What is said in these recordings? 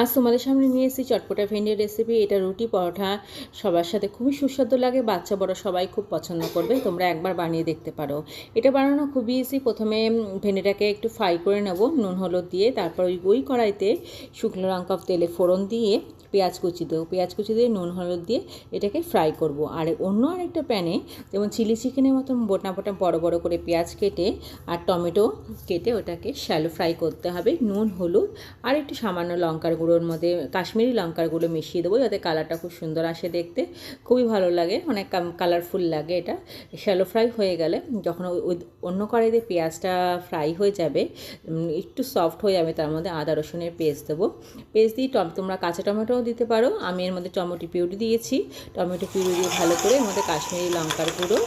আজ তোমাদের সামনে নিয়ে এসেছি চটপটা ভেন্ডির রেসিপি এটা রুটি পরোটা। সবার সাথে খুবই সুস্বাদু লাগে, বাচ্চা বড় সবাই খুব পছন্দ করবে, তোমরা একবার বানিয়ে দেখতে পারো। এটা বানানো খুবই ইজি প্রথমে ভেন্ডিটাকে একটু ফ্রাই করে নেব, নুন, হলুদ দিয়ে, তারপর ওই ওই কড়াইতে শুকনো লঙ্কা, তেলে ফোড়ন দিয়ে পেঁয়াজ কুচি দেবো। পেঁয়াজ কুচি দিয়ে, নুন, হলুদ দিয়ে এটাকে ফ্রাই করব। আর অন্য আরেকটা প্যানে যেমন চিলি চিকেনের মতন বোটা বোটা বড় বড় করে পেঁয়াজ কেটে আর টমেটো কেটে ওটাকে শ্যালো ফ্রাই করতে হবে, নুন, হলুদ আর একটু সামান্য লঙ্কার গুঁড়োর মধ্যে কাশ্মীরি লঙ্কার গুঁড়ো মিশিয়ে দেবো যাতে কালারটা খুব সুন্দর আসে দেখতে। খুবই ভালো লাগে, অনেক কালারফুল লাগে এটা। শ্যালো ফ্রাই হয়ে গেলে যখন অন্য কড়াইতে পেঁয়াজটা ফ্রাই হয়ে যাবে একটু সফট হয়ে যাবে, তার মধ্যে আদা, রসুনের পেস্ট দেবো। পেস্ট দিয়ে টম, তোমরা কাঁচা টমেটোও দিতে পারো। আমি এর মধ্যে টমেটো পিউরি দিয়েছি। টমেটো পিউরি দিয়ে ভালো করে এর মধ্যে কাশ্মীরি লঙ্কার গুঁড়ো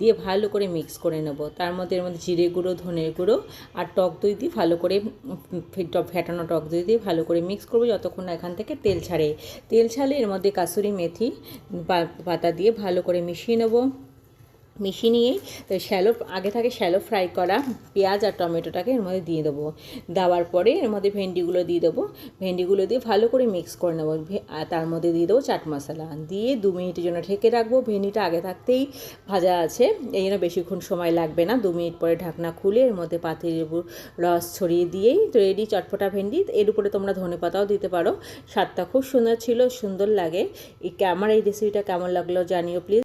দিয়ে ভালো করে মিক্স করে নেব। তার মধ্যে এর মধ্যে জিরে গুঁড়ো, ধনের গুঁড়ো আর টক দই দিয়ে ভালো করে ফেটানো টক দই দিয়ে ভালো করে মিক্স করব। যতক্ষণ না এখান থেকে তেল ছাড়ে। তেল ছাড়লে এর মধ্যে কাসুরি মেথি পাতা দিয়ে ভালো করে মিশিয়ে নেব। মিশিয়ে নিয়ে তো শ্যালো, আগে থাকে শ্যালো ফ্রাই করা পেঁয়াজ আর টমেটোটাকে এর মধ্যে দিয়ে দেবো। দেওয়ার পরে এর মধ্যে ভেন্ডিগুলো দিয়ে দেবো। ভেন্ডিগুলো দিয়ে ভালো করে মিক্স করে নেব। আর তার মধ্যে দিয়ে দেবো চাট মশলা। দিয়ে দু মিনিটের জন্য ঢেকে রাখব। ভেন্ডিটা আগে থাকতেই ভাজা আছে। এই জন্য বেশিক্ষণ সময় লাগবে না। দু মিনিট পরে ঢাকনা খুলে এর মধ্যে পাতি লেবুর রস ছড়িয়ে দিয়েই তো রেডি চটপটা ভেন্ডি। এর উপরে তোমরা ধনে পাতাও দিতে পারো। স্বাদটা খুব সুন্দর ছিল, সুন্দর লাগে। আমার এই রেসিপিটা কেমন লাগল জানিও প্লিজ